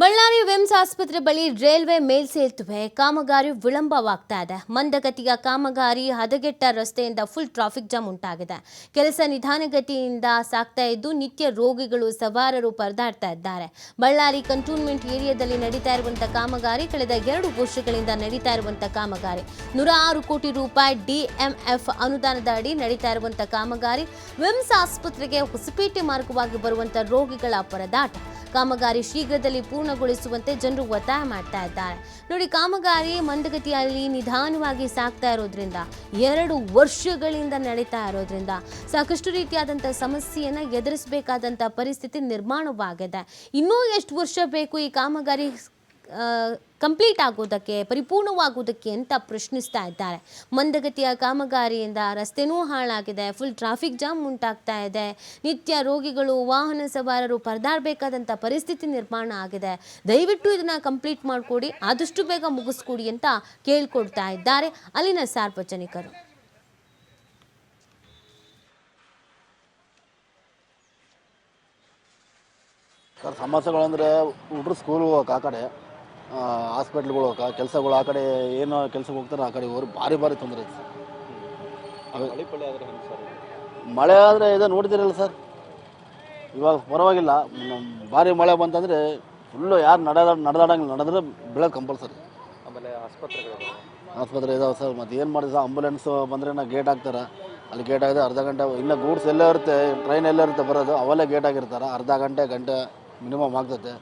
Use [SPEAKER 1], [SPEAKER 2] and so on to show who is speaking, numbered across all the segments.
[SPEAKER 1] Ballari VIMS ಆಸ್ಪತ್ರೆ ಬಳಿ railway ಮೇಲ್ಸೇತುವೆ ಕಾಮಗಾರಿ ವಿಳಂಬವಾಗ್ತಾ ಇದೆ. ಮಂದಗತಿಯ ಕಾಮಗಾರಿ ಹದಗೆಟ್ಟ ರಸ್ತೆಯಿಂದ ಫುಲ್ ಟ್ರಾಫಿಕ್ ಜಾಮ್ ಉಂಟಾಗಿದೆ. ಕೆಲಸ ನಿಧಾನಗತಿಯಿಂದ ಸಾಗ್ತಾ ಇದ್ದು ನಿತ್ಯ ರೋಗಿಗಳು ಸವಾರರು ಪರದಾಡ್ತಾ ಇದ್ದಾರೆ. ಬಳ್ಳಾರಿ ಕಂಟೋನ್ಮೆಂಟ್ ಏರಿಯಾದಲ್ಲಿ ನಡೀತಾ ಇರುವಂತಹ ಕಾಮಗಾರಿ ಕಳೆದ ಎರಡು ವರ್ಷಗಳಿಂದ ನಡೀತಾ ಇರುವಂತಹ ಕಾಮಗಾರಿ. ನೂರ ಆರು ಕೋಟಿ ರೂಪಾಯಿ ಡಿಎಂಎಫ್ ಅನುದಾನದ ಅಡಿ ನಡೀತಾ ಇರುವಂತಹ ಕಾಮಗಾರಿ ವಿಮ್ಸ್ ಆಸ್ಪತ್ರೆಗೆ ಹೊಸಪೇಟೆ ಮಾರ್ಗವಾಗಿ ಬರುವಂತಹ ರೋಗಿಗಳ ಪರದಾಟ. ಕಾಮಗಾರಿ ಶೀಘ್ರದಲ್ಲಿ ಪೂರ್ಣಗೊಳಿಸುವಂತೆ ಜನರು ಒತ್ತಾಯ ಮಾಡ್ತಾ ಇದ್ದಾರೆ. ನೋಡಿ, ಕಾಮಗಾರಿ ಮಂದಗತಿಯಲ್ಲಿ ನಿಧಾನವಾಗಿ ಸಾಗ್ತಾ ಇರೋದ್ರಿಂದ, ಎರಡು ವರ್ಷಗಳಿಂದ ನಡೀತಾ ಇರೋದ್ರಿಂದ ಸಾಕಷ್ಟು ರೀತಿಯಾದಂಥ ಸಮಸ್ಯೆಯನ್ನು ಎದುರಿಸಬೇಕಾದಂಥ ಪರಿಸ್ಥಿತಿ ನಿರ್ಮಾಣವಾಗಿದೆ. ಇನ್ನೂ ಎಷ್ಟು ವರ್ಷ ಬೇಕು ಈ ಕಾಮಗಾರಿ ಕಂಪ್ಲೀಟ್ ಆಗೋದಕ್ಕೆ ಪರಿಪೂರ್ಣವಾಗೋದಕ್ಕೆ ಅಂತ ಪ್ರಶ್ನಿಸ್ತಾ ಇದ್ದಾರೆ. ಮಂದಗತಿಯ ಕಾಮಗಾರಿಯಿಂದ ರಸ್ತೆನೂ ಹಾಳಾಗಿದೆ ಫುಲ್ ಟ್ರಾಫಿಕ್ ಜಾಮ್ ಉಂಟಾಗ್ತಾ ಇದೆ. ನಿತ್ಯ ರೋಗಿಗಳು, ವಾಹನ ಸವಾರರು ಪರದಾಡಬೇಕಾದಂಥ ಪರಿಸ್ಥಿತಿ ನಿರ್ಮಾಣ ಆಗಿದೆ. ದಯವಿಟ್ಟು ಇದನ್ನು ಕಂಪ್ಲೀಟ್ ಮಾಡಿಕೊಡಿ, ಆದಷ್ಟು ಬೇಗ ಮುಗಿಸ್ಕೊಡಿ ಅಂತ ಕೇಳ್ಕೊಡ್ತಾ ಇದ್ದಾರೆ ಅಲ್ಲಿನ ಸಾರ್ವಜನಿಕರು.
[SPEAKER 2] ಸರ್, ಸಮಸ್ಯೆಗಳಂದರೆ ಹುಡ್ರು ಸ್ಕೂಲ್ ಹೋಗಕ್ಕೆ ಆ ಕಡೆ ಹಾಸ್ಪಿಟ್ಲ್ಗಳು ಕೆಲಸಗಳು ಆ ಕಡೆ ಏನು ಕೆಲಸಕ್ಕೆ ಹೋಗ್ತಾರೆ ಆ ಕಡೆ ಹೋಗಿ ಭಾರಿ ಭಾರಿ ತೊಂದರೆ ಐತೆ ಸರ್. ಮಳೆ ಆದರೆ ಇದೆ ನೋಡಿದಿರಲ್ಲ ಸರ್. ಇವಾಗ ಪರವಾಗಿಲ್ಲ ಭಾರಿ ಮಳೆ ಬಂತಂದರೆ ಫುಲ್ಲು ಯಾರು ನಡೆದ ನಡೆದಾಡಂಗಿಲ್ಲ ನಡೆದ್ರೆ ಬೀಳೋದು ಕಂಪಲ್ಸರಿ
[SPEAKER 3] ಆಮೇಲೆ ಆಸ್ಪತ್ರೆಗಳು
[SPEAKER 2] ಆಸ್ಪತ್ರೆ ಇದಾವೆ ಸರ್ ಮತ್ತು ಏನು ಮಾಡಿದ್ರೆ ಸರ್ ಆಂಬುಲೆನ್ಸ್ ಬಂದರೆ ನಾ ಗೇಟ್ ಹಾಕ್ತಾರೆ. ಅಲ್ಲಿ ಗೇಟ್ ಆಗಿದೆ ಅರ್ಧ ಗಂಟೆ ಇನ್ನು ಗೂಡ್ಸ್ ಎಲ್ಲೇ ಇರುತ್ತೆ ಟ್ರೈನ್ ಎಲ್ಲೇ ಇರುತ್ತೆ ಬರೋದು ಅವಲ್ಲೇ ಗೇಟ್ ಆಗಿರ್ತಾರೆ ಅರ್ಧ ಗಂಟೆ ಗಂಟೆ ಮಿನಿಮಮ್ ಆಗ್ತೈತೆ.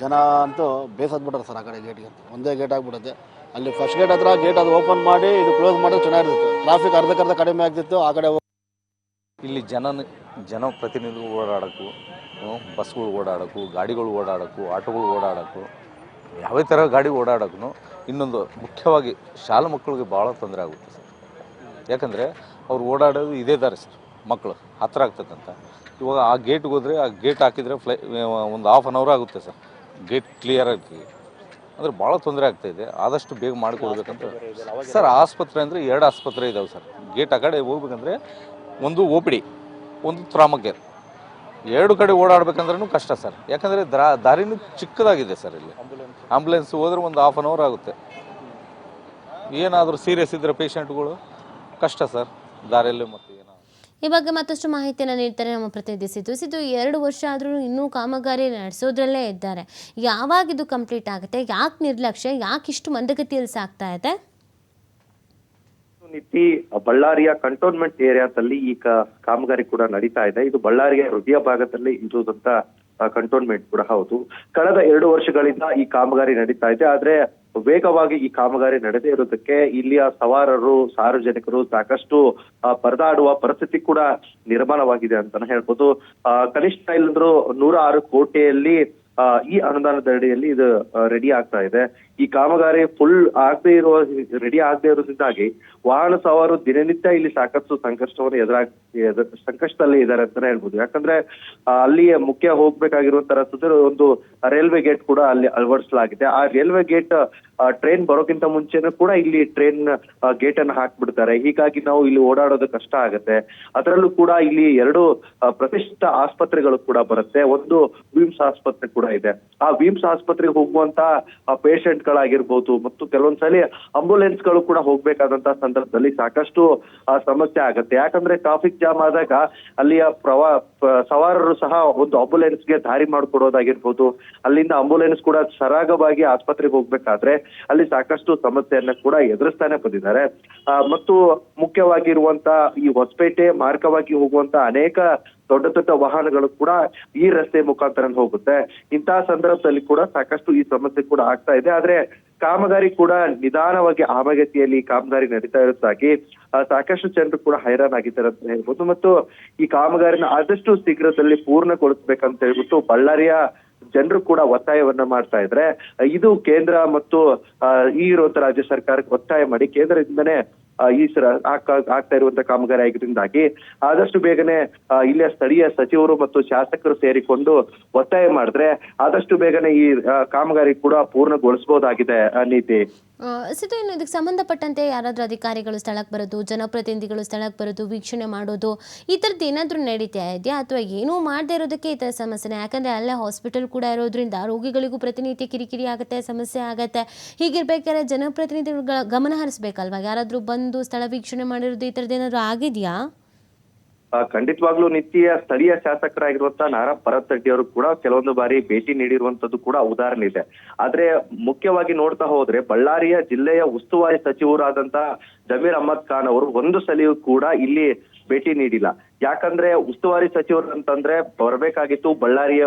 [SPEAKER 2] ಜನ ಅಂತೂ ಬೇಸತ್ಬಿಟ್ರೆ ಸರ್ ಆ ಕಡೆ ಗೇಟ್ಗೆ ಒಂದೇ ಗೇಟ್ ಆಗಿಬಿಡುತ್ತೆ. ಅಲ್ಲಿ ಫಸ್ಟ್ ಗೇಟ್ ಹತ್ರ ಗೇಟ್ ಅದು ಓಪನ್ ಮಾಡಿ ಇದು ಕ್ಲೋಸ್ ಮಾಡಿದ್ರೆ ಚೆನ್ನಾಗಿರ್ತಿತ್ತು ಟ್ರಾಫಿಕ್ ಅರ್ಧಕ್ಕರ್ಧ ಕಡಿಮೆ ಆಗ್ತಿತ್ತು, ಆ ಕಡೆ
[SPEAKER 3] ಇಲ್ಲಿ ಜನ ಜನಪ್ರತಿನಿಧಿಗಳು ಓಡಾಡೋಕ್ಕೂ ಬಸ್ಗಳು ಓಡಾಡೋಕ್ಕೂ ಗಾಡಿಗಳು ಓಡಾಡೋಕ್ಕೂ ಆಟೋಗಳು ಓಡಾಡೋಕ್ಕೂ ಯಾವುದೇ ಥರ ಗಾಡಿ ಓಡಾಡೋಕ್ಕೂ ಇನ್ನೊಂದು ಮುಖ್ಯವಾಗಿ ಶಾಲೆ ಮಕ್ಕಳಿಗೆ ಭಾಳ ತೊಂದರೆ ಆಗುತ್ತೆ ಸರ್. ಯಾಕಂದರೆ ಅವ್ರು ಓಡಾಡೋದು ಇದೇ ದಾರಿ ಸರ್ ಮಕ್ಕಳು ಹತ್ತಿರ ಆಗ್ತಕ್ಕಂಥ. ಇವಾಗ ಆ ಗೇಟ್ಗೆ ಹೋದರೆ, ಆ ಗೇಟ್ ಹಾಕಿದರೆ ಫ್ಲೈ ಒಂದು ಹಾಫ್ ಆನ್ ಅವರ್ ಆಗುತ್ತೆ ಸರ್. ಗೇಟ್ ಕ್ಲಿಯರ್ ಆಗ್ತದೆ ಅಂದರೆ ಭಾಳ ತೊಂದರೆ ಆಗ್ತಾ ಇದೆ. ಆದಷ್ಟು ಬೇಗ ಮಾಡಿಕೊಡ್ಬೇಕಂತ. ಸರ್ ಆಸ್ಪತ್ರೆ ಅಂದರೆ ಎರಡು ಆಸ್ಪತ್ರೆ ಇದಾವೆ ಸರ್. ಗೇಟ್ ಆ ಕಡೆ ಹೋಗ್ಬೇಕಂದ್ರೆ ಒಂದು ಓ ಪಿ ಡಿ ಒಂದು ತ್ರಾಮಕ್ಕೆ ಎರಡು ಕಡೆ ಓಡಾಡ್ಬೇಕಂದ್ರೂ ಕಷ್ಟ ಸರ್. ಯಾಕಂದರೆ ದ್ರಾ ದಾರಿನೂ ಚಿಕ್ಕದಾಗಿದೆ ಸರ್ ಇಲ್ಲಿ. ಆಂಬುಲೆನ್ಸ್ ಹೋದ್ರೆ ಒಂದು ಹಾಫ್ ಆನ್ ಅವರ್ ಆಗುತ್ತೆ. ಏನಾದರೂ ಸೀರಿಯಸ್ ಇದ್ದರೆ ಪೇಷಂಟ್ಗಳು ಕಷ್ಟ ಸರ್ ದಾರಿಯಲ್ಲೇ ಮತ್ತು.
[SPEAKER 1] ಈ ಬಗ್ಗೆ ಮತ್ತಷ್ಟು ಮಾಹಿತಿಯನ್ನು ನೀಡ್ತಾರೆ ನಮ್ಮ ಪ್ರತಿನಿಧಿ ಸಿದ್ದು. ಸಿದ್ದು ಎರಡು ವರ್ಷ ಆದರೂ ಇನ್ನೂ ಕಾಮಗಾರಿ ನಡೆಸೋದ್ರಲ್ಲೇ ಇದ್ದಾರೆ. ಯಾವಾಗ ಇದು ಕಂಪ್ಲೀಟ್ ಆಗುತ್ತೆ? ಯಾಕೆ ನಿರ್ಲಕ್ಷ್ಯ? ಯಾಕೆ ಇಷ್ಟು ಮಂದಗತಿಯಲ್ಲಿ ಸಾಗ್ತಾ ಇದೆ?
[SPEAKER 4] ನೀತಿ, ಬಳ್ಳಾರಿಯ ಕಂಟೋನ್ಮೆಂಟ್ ಏರಿಯಾದಲ್ಲಿ ಈ ಕಾಮಗಾರಿ ಕೂಡ ನಡೀತಾ ಇದೆ. ಇದು ಬಳ್ಳಾರಿಯ ಹೃದಯ ಭಾಗದಲ್ಲಿ ಇರುವುದಂತ ಕಂಟೋನ್ಮೆಂಟ್ ಕೂಡ ಹೌದು. ಕಳೆದ ಎರಡು ವರ್ಷಗಳಿಂದ ಈ ಕಾಮಗಾರಿ ನಡೀತಾ ಇದೆ. ಆದ್ರೆ ವೇಗವಾಗಿ ಈ ಕಾಮಗಾರಿ ನಡೆದೇ ಇರೋದಕ್ಕೆ ಇಲ್ಲಿಯ ಸವಾರರು ಸಾರ್ವಜನಿಕರು ಸಾಕಷ್ಟು ಪರದಾಡುವ ಪರಿಸ್ಥಿತಿ ಕೂಡ ನಿರ್ಮಾಣವಾಗಿದೆ ಅಂತಾನೆ ಹೇಳ್ಬೋದು. ಆ, ಕನಿಷ್ಠ ಇಲ್ಲಂದ್ರು ನೂರ ಆರು ಕೋಟಿಯಲ್ಲಿ ಈ ಅನುದಾನದ ಅಡಿಯಲ್ಲಿ ಇದು ರೆಡಿ ಆಗ್ತಾ ಇದೆ. ಈ ಕಾಮಗಾರಿ ಫುಲ್ ಆಗದೆ ಇರುವ ರೆಡಿ ಆಗದೆ ಇರೋದ್ರಿಂದಾಗಿ ವಾಹನ ಸವಾರರು ದಿನನಿತ್ಯ ಇಲ್ಲಿ ಸಾಕಷ್ಟು ಸಂಕಷ್ಟವನ್ನು ಎದುರಾಗ್ ಎದುರ್- ಸಂಕಷ್ಟದಲ್ಲಿ ಇದ್ದಾರೆ ಅಂತಾನೆ ಹೇಳ್ಬೋದು. ಯಾಕಂದ್ರೆ ಅಲ್ಲಿ ಮುಖ್ಯ ಹೋಗ್ಬೇಕಾಗಿರುವಂತ ರಸ್ತೆ ಒಂದು ರೈಲ್ವೆ ಗೇಟ್ ಕೂಡ ಅಲ್ಲಿ ಅಳವಡಿಸಲಾಗಿದೆ. ಆ ರೈಲ್ವೆ ಗೇಟ್ ಟ್ರೈನ್ ಬರೋಕ್ಕಿಂತ ಮುಂಚೆನೂ ಕೂಡ ಇಲ್ಲಿ ಟ್ರೈನ್ ಗೇಟ್ ಅನ್ನು ಹಾಕ್ಬಿಡ್ತಾರೆ. ಹೀಗಾಗಿ ನಾವು ಇಲ್ಲಿ ಓಡಾಡೋದು ಕಷ್ಟ ಆಗುತ್ತೆ. ಅದರಲ್ಲೂ ಕೂಡ ಇಲ್ಲಿ ಎರಡು ಪ್ರತಿಷ್ಠಿತ ಆಸ್ಪತ್ರೆಗಳು ಕೂಡ ಬರುತ್ತೆ. ಒಂದು ವಿಮ್ಸ್ ಆಸ್ಪತ್ರೆ ಕೂಡ ಇದೆ. ಆ ವಿಮ್ಸ್ ಆಸ್ಪತ್ರೆಗೆ ಹೋಗುವಂತ ಪೇಷಂಟ್ ಗಳಾಗಿರ್ಬೋದು ಮತ್ತು ಕೆಲವೊಂದ್ಸಲಿ ಆಂಬುಲೆನ್ಸ್ಗಳು ಕೂಡ ಹೋಗ್ಬೇಕಾದಂತ ಸಂದರ್ಭದಲ್ಲಿ ಸಾಕಷ್ಟು ಸಮಸ್ಯೆ ಆಗುತ್ತೆ. ಯಾಕಂದ್ರೆ ಟ್ರಾಫಿಕ್ ಜಾಮ್ ಆದಾಗ ಅಲ್ಲಿಯ ಪ್ರವಾ ಸವಾರರು ಸಹ ಒಂದು ಆಂಬುಲೆನ್ಸ್ಗೆ ದಾರಿ ಮಾಡಿಕೊಡೋದಾಗಿರ್ಬೋದು. ಅಲ್ಲಿಂದ ಆಂಬುಲೆನ್ಸ್ ಕೂಡ ಸರಾಗವಾಗಿ ಆಸ್ಪತ್ರೆಗೆ ಹೋಗ್ಬೇಕಾದ್ರೆ ಅಲ್ಲಿ ಸಾಕಷ್ಟು ಸಮಸ್ಯೆಯನ್ನ ಕೂಡ ಎದುರಿಸ್ತಾನೆ ಬಂದಿದ್ದಾರೆ. ಮತ್ತು ಮುಖ್ಯವಾಗಿರುವಂತ ಈ ಹೊಸಪೇಟೆ ಮಾರ್ಗವಾಗಿ ಹೋಗುವಂತ ಅನೇಕ ದೊಡ್ಡ ದೊಡ್ಡ ವಾಹನಗಳು ಕೂಡ ಈ ರಸ್ತೆ ಮುಖಾಂತರ ಹೋಗುತ್ತೆ. ಇಂತಹ ಸಂದರ್ಭದಲ್ಲಿ ಕೂಡ ಸಾಕಷ್ಟು ಈ ಸಮಸ್ಯೆ ಕೂಡ ಆಗ್ತಾ ಇದೆ. ಆದ್ರೆ ಕಾಮಗಾರಿ ಕೂಡ ನಿಧಾನವಾಗಿ ಆಮಗತಿಯಲ್ಲಿ ಕಾಮಗಾರಿ ನಡೀತಾ ಇರೋದಾಗಿ ಸಾಕಷ್ಟು ಜನರು ಕೂಡ ಹೈರಾಣಾಗಿದ್ದಾರೆ ಅಂತ ಹೇಳ್ಬೋದು. ಮತ್ತು ಈ ಕಾಮಗಾರಿನ ಆದಷ್ಟು ಶೀಘ್ರದಲ್ಲಿ ಪೂರ್ಣಗೊಳಿಸ್ಬೇಕಂತ ಹೇಳ್ಬಿಟ್ಟು ಬಳ್ಳಾರಿಯ ಜನರು ಕೂಡ ಒತ್ತಾಯವನ್ನ ಮಾಡ್ತಾ ಇದ್ರೆ ಇದು ಕೇಂದ್ರ ಮತ್ತು ಈ ಇರುವಂತ ರಾಜ್ಯ ಸರ್ಕಾರಕ್ಕೆ ಒತ್ತಾಯ ಮಾಡಿ ಕೇಂದ್ರದಿಂದನೇ ಈ ಸರ ಆಗ್- ಆಗ್ತಾ ಇರುವಂತ ಕಾಮಗಾರಿ ಆಗಿದ್ರಿಂದಾಗಿ ಆದಷ್ಟು ಬೇಗನೆ ಇಲ್ಲಿಯ ಸ್ಥಳೀಯ ಸಚಿವರು ಮತ್ತು ಶಾಸಕರು ಸೇರಿಕೊಂಡು ಒತ್ತಾಯ ಮಾಡಿದ್ರೆ ಆದಷ್ಟು ಬೇಗನೆ ಈ ಕಾಮಗಾರಿ ಕೂಡ ಪೂರ್ಣಗೊಳಿಸಬಹುದಾಗಿದೆ ನೀತಿ.
[SPEAKER 1] ಸಿದ್ದು ಇನ್ನು ಇದಕ್ಕೆ ಸಂಬಂಧಪಟ್ಟಂತೆ ಯಾರಾದರೂ ಅಧಿಕಾರಿಗಳು ಸ್ಥಳಕ್ಕೆ ಬರೋದು, ಜನಪ್ರತಿನಿಧಿಗಳು ಸ್ಥಳಕ್ಕೆ ಬರೋದು, ವೀಕ್ಷಣೆ ಮಾಡೋದು, ಈ ಥರದ್ದು ಏನಾದರೂ ನಡೀತಾ ಇದೆಯಾ? ಅಥವಾ ಏನೂ ಮಾಡದೇ ಇರೋದಕ್ಕೆ ಈ ಥರ ಸಮಸ್ಯೆನೇ? ಯಾಕಂದರೆ ಅಲ್ಲೇ ಹಾಸ್ಪಿಟಲ್ ಕೂಡ ಇರೋದ್ರಿಂದ ರೋಗಿಗಳಿಗೂ ಪ್ರತಿನಿತ್ಯ ಕಿರಿಕಿರಿ ಆಗುತ್ತೆ, ಸಮಸ್ಯೆ ಆಗುತ್ತೆ. ಹೀಗಿರ್ಬೇಕಾದ್ರೆ ಜನಪ್ರತಿನಿಧಿಗಳ ಗಮನ ಹರಿಸ್ಬೇಕಲ್ವಾ? ಯಾರಾದರೂ ಬಂದು ಸ್ಥಳ ವೀಕ್ಷಣೆ ಮಾಡಿರೋದು ಈ ಥರದ್ದು ಏನಾದರೂ ಆಗಿದೆಯಾ?
[SPEAKER 4] ಖಂಡಿತವಾಗ್ಲೂ ನಿತ್ಯ ಸ್ಥಳೀಯ ಶಾಸಕರಾಗಿರುವಂತಹ ನಾರಾ ರೆಡ್ಡಿ ಅವರು ಕೂಡ ಕೆಲವೊಂದು ಬಾರಿ ಭೇಟಿ ನೀಡಿರುವಂತದ್ದು ಕೂಡ ಉದಾಹರಣೆ ಇದೆ. ಆದ್ರೆ ಮುಖ್ಯವಾಗಿ ನೋಡ್ತಾ ಹೋದ್ರೆ ಬಳ್ಳಾರಿಯ ಜಿಲ್ಲೆಯ ಉಸ್ತುವಾರಿ ಸಚಿವರಾದಂತಹ ಜಮೀರ್ ಅಹಮದ್ ಖಾನ್ ಅವರು ಒಂದು ಸಲಿಯೂ ಕೂಡ ಇಲ್ಲಿ ಭೇಟಿ ನೀಡಿಲ್ಲ. ಯಾಕಂದ್ರೆ ಉಸ್ತುವಾರಿ ಸಚಿವರು ಅಂತಂದ್ರೆ ಬರಬೇಕಾಗಿತ್ತು ಬಳ್ಳಾರಿಯ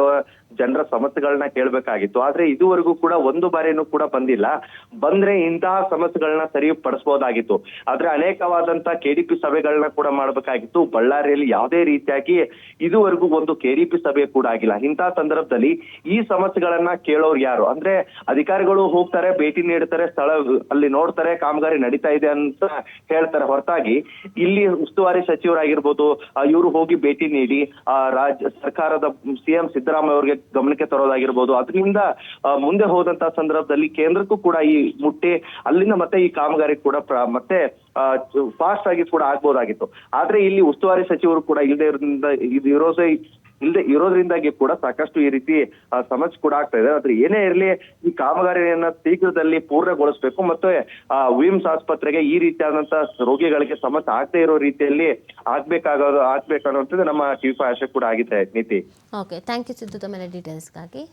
[SPEAKER 4] ಜನರ ಸಮಸ್ಯೆಗಳನ್ನ ಕೇಳಬೇಕಾಗಿತ್ತು. ಆದ್ರೆ ಇದುವರೆಗೂ ಕೂಡ ಒಂದು ಬಾರಿನೂ ಕೂಡ ಬಂದಿಲ್ಲ. ಬಂದ್ರೆ ಇಂತಹ ಸಮಸ್ಯೆಗಳನ್ನ ಸರಿಪಡಿಸಬಹುದಾಗಿತ್ತು ಆದ್ರೆ ಅನೇಕವಾದಂತ ಕೆಡಿಪಿ ಸಭೆಗಳನ್ನ ಕೂಡ ಮಾಡಬೇಕಾಗಿತ್ತು. ಬಳ್ಳಾರಿಯಲ್ಲಿ ಯಾವುದೇ ರೀತಿಯಾಗಿ ಇದುವರೆಗೂ ಒಂದು ಕೆಡಿಪಿ ಸಭೆ ಕೂಡ ಆಗಿಲ್ಲ. ಇಂತಹ ಸಂದರ್ಭದಲ್ಲಿ ಈ ಸಮಸ್ಯೆಗಳನ್ನ ಕೇಳೋರು ಯಾರು? ಅಂದ್ರೆ ಅಧಿಕಾರಿಗಳು ಹೋಗ್ತಾರೆ, ಭೇಟಿ ನೀಡ್ತಾರೆ, ಸ್ಥಳ ಅಲ್ಲಿ ನೋಡ್ತಾರೆ, ಕಾಮಗಾರಿ ನಡೀತಾ ಇದೆ ಅಂತ ಹೇಳ್ತಾರೆ. ಹೊರತಾಗಿ ಇಲ್ಲಿ ಉಸ್ತುವಾರಿ ಸಚಿವರಾಗಿರ್ಬೋದು ಇವರು ಹೋಗಿ ಭೇಟಿ ನೀಡಿ, ಆ ರಾಜ್ಯ ಸರ್ಕಾರದ ಸಿಎಂ ಸಿದ್ದರಾಮಯ್ಯ ಅವರಿಗೆ ಗಮನಕ್ಕೆ ತರೋದಾಗಿರ್ಬೋದು. ಅದರಿಂದ ಮುಂದೆ ಹೋದಂತ ಸಂದರ್ಭದಲ್ಲಿ ಕೇಂದ್ರಕ್ಕೂ ಕೂಡ ಈ ಮುಟ್ಟಿ, ಅಲ್ಲಿಂದ ಮತ್ತೆ ಈ ಕಾಮಗಾರಿ ಕೂಡ ಮತ್ತೆ ಫಾಸ್ಟ್ ಆಗಿ ಕೂಡ ಆಗ್ಬೋದಾಗಿತ್ತು. ಆದ್ರೆ ಇಲ್ಲಿ ಉಸ್ತುವಾರಿ ಸಚಿವರು ಕೂಡ ಇಲ್ಲದೆ ಇರೋದ್ರಿಂದ, ಇದು ಇರೋದೇ ಇಲ್ಲದೆ ಇರೋದ್ರಿಂದಾಗಿ ಕೂಡ ಸಾಕಷ್ಟು ಈ ರೀತಿ ಸಮಸ್ಯೆ ಕೂಡ ಆಗ್ತಾ ಇದೆ. ಆದ್ರೆ ಏನೇ ಇರಲಿ, ಈ ಕಾಮಗಾರಿಯನ್ನ ಶೀಘ್ರದಲ್ಲಿ ಪೂರ್ಣಗೊಳಿಸಬೇಕು ಮತ್ತು, ಆ, ವಿಮ್ಸ್ ಆಸ್ಪತ್ರೆಗೆ ಈ ರೀತಿಯಾದಂತಹ ರೋಗಿಗಳಿಗೆ ಸಮಸ್ಯೆ ಆಗದೆ ಇರೋ ರೀತಿಯಲ್ಲಿ ಆಗ್ಬೇಕಾಗೋದು ಆಗ್ಬೇಕನ್ನುವಂಥದ್ದು ನಮ್ಮ ಟಿವಿ ಆಶೆ ಕೂಡ ಆಗಿದೆ, ನೀತಿ.
[SPEAKER 1] ಓಕೆ ಥ್ಯಾಂಕ್ ಯು ಸಿದ್ದು, ತಮ್ಮ ಡೀಟೇಲ್ಸ್ಗಾಗಿ